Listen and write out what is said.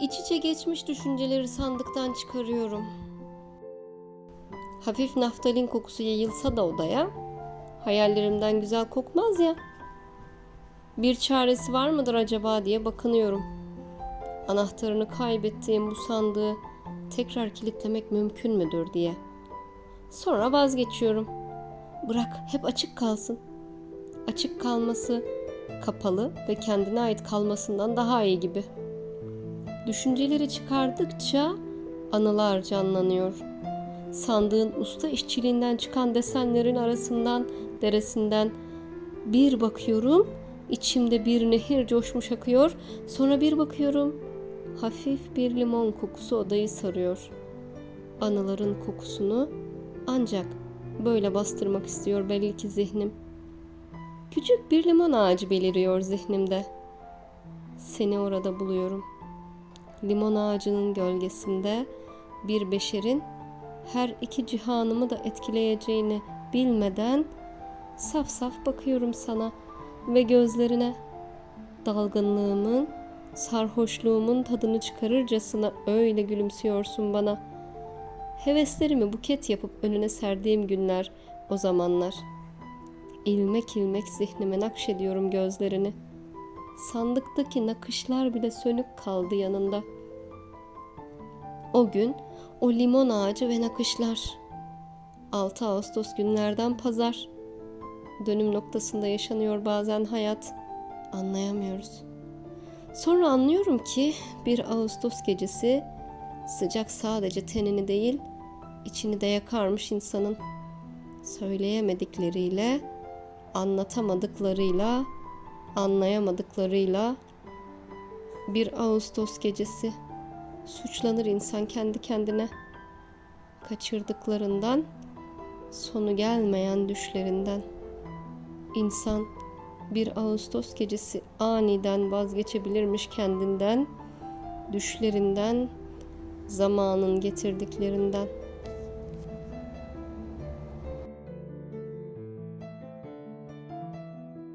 İç içe geçmiş düşünceleri sandıktan çıkarıyorum. Hafif naftalin kokusu yayılsa da odaya, hayallerimden güzel kokmaz ya. Bir çaresi var mıdır acaba diye bakınıyorum. Anahtarını kaybettiğim bu sandığı tekrar kilitlemek mümkün müdür diye. Sonra vazgeçiyorum. Bırak hep açık kalsın. Açık kalması kapalı ve kendine ait kalmasından daha iyi gibi. Düşünceleri çıkardıkça anılar canlanıyor. Sandığın usta işçiliğinden çıkan desenlerin arasından, deresinden bir bakıyorum, içimde bir nehir coşmuş akıyor. Sonra bir bakıyorum, hafif bir limon kokusu odayı sarıyor. Anıların kokusunu ancak böyle bastırmak istiyor belli ki zihnim. Küçük bir limon ağacı beliriyor zihnimde. Seni orada buluyorum. Limon ağacının gölgesinde bir beşerin her iki cihanımı da etkileyeceğini bilmeden saf saf bakıyorum sana ve gözlerine. Dalgınlığımın, sarhoşluğumun tadını çıkarırcasına öyle gülümsüyorsun bana. Heveslerimi buket yapıp önüne serdiğim günler o zamanlar. İlmek ilmek zihnime nakşediyorum gözlerini. Sandıktaki nakışlar bile sönük kaldı yanında. O gün o limon ağacı ve nakışlar. 6 Ağustos günlerden pazar. Dönüm noktasında yaşanıyor bazen hayat. Anlayamıyoruz. Sonra anlıyorum ki bir Ağustos gecesi sıcak sadece tenini değil, içini de yakarmış insanın. Söyleyemedikleriyle, anlatamadıklarıyla, anlayamadıklarıyla bir Ağustos gecesi suçlanır insan kendi kendine kaçırdıklarından, sonu gelmeyen düşlerinden. İnsan bir Ağustos gecesi aniden vazgeçebilirmiş kendinden, düşlerinden, zamanın getirdiklerinden.''